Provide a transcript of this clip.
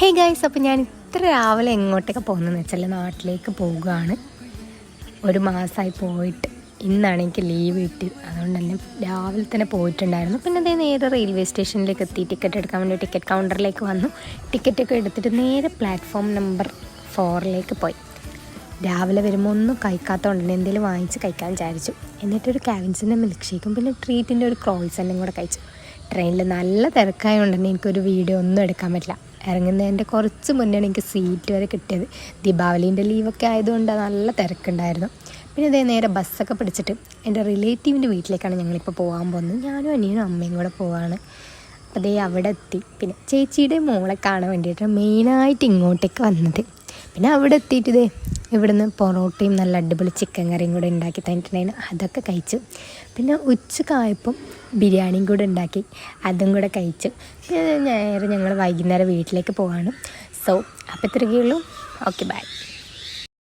Hey guys അപ്പോൾ ഞാൻ ഇത്ര രാവിലെ എങ്ങോട്ടൊക്കെ പോകുന്നതെന്ന് വെച്ചാൽ നാട്ടിലേക്ക് പോവുകയാണ്. ഒരു മാസമായി പോയിട്ട് ഇന്നാണ് എനിക്ക് ലീവ് കിട്ടി അതുകൊണ്ട് തന്നെ രാവിലെ തന്നെ പോയിട്ടുണ്ടായിരുന്നു. പിന്നെ അതേ നേരെ റെയിൽവേ സ്റ്റേഷനിലേക്ക് എത്തി. ടിക്കറ്റ് എടുക്കാൻ വേണ്ടി ടിക്കറ്റ് കൗണ്ടറിലേക്ക് വന്നു. ടിക്കറ്റൊക്കെ എടുത്തിട്ട് നേരെ പ്ലാറ്റ്ഫോം നമ്പർ ഫോറിലേക്ക് പോയി. രാവിലെ വരുമ്പോൾ ഒന്നും കഴിക്കാത്തതുകൊണ്ട് എന്തെങ്കിലും വാങ്ങിച്ച് കഴിക്കാൻ വിചാരിച്ചു. എന്നിട്ടൊരു കാവിൻസിന്റെ മിൽക്ക് ഷേക്കും പിന്നെ ട്രീറ്റിന്റെ ഒരു ക്രോൾസെല്ലാം കൂടെ കഴിച്ചു. ട്രെയിനിൽ നല്ല തിരക്കായതുകൊണ്ട് തന്നെ എനിക്കൊരു വീഡിയോ ഒന്നും എടുക്കാൻ പറ്റില്ല. ഇറങ്ങുന്നതിന്റെ കുറച്ച് മുന്നേ എനിക്ക് സീറ്റ് വരെ കിട്ടിയത്. ദീപാവലീന്റെ ലീവൊക്കെ ആയതുകൊണ്ട് നല്ല തിരക്കുണ്ടായിരുന്നു. പിന്നെ ഇതേ നേരെ ബസ്സൊക്കെ പിടിച്ചിട്ട് എന്റെ റിലേറ്റീവിന്റെ വീട്ടിലേക്കാണ് ഞങ്ങളിപ്പോൾ പോകാൻ പോകുന്നത്. ഞാനും അനിയനും അമ്മയും കൂടെ പോവാണ്. അപ്പോൾ ദേ അവിടെ എത്തി. പിന്നെ ചേച്ചിയുടെ മോളെ കാണാൻ വേണ്ടിയിട്ട് മെയിനായിട്ട് ഇങ്ങോട്ടേക്ക് വന്നത്. പിന്നെ അവിടെ എത്തിയിട്ട് ഇതേ ഇവിടുന്ന് പൊറോട്ടയും നല്ല അടിപൊളി ചിക്കൻ കറിയും കൂടെ ഉണ്ടാക്കി തന്നിട്ടുണ്ടായിരുന്നു. അതൊക്കെ കഴിച്ചു. പിന്നെ ഉച്ചക്കായപ്പം ബിരിയാണിയും കൂടെ ഉണ്ടാക്കി. അതും കൂടെ കഴിച്ചു. പിന്നെ ഞങ്ങൾ വൈകുന്നേരം വീട്ടിലേക്ക് പോവാണ്. സോ അപ്പോൾ ഇത്രയൊക്കെയുള്ളൂ ഓക്കെ ബൈ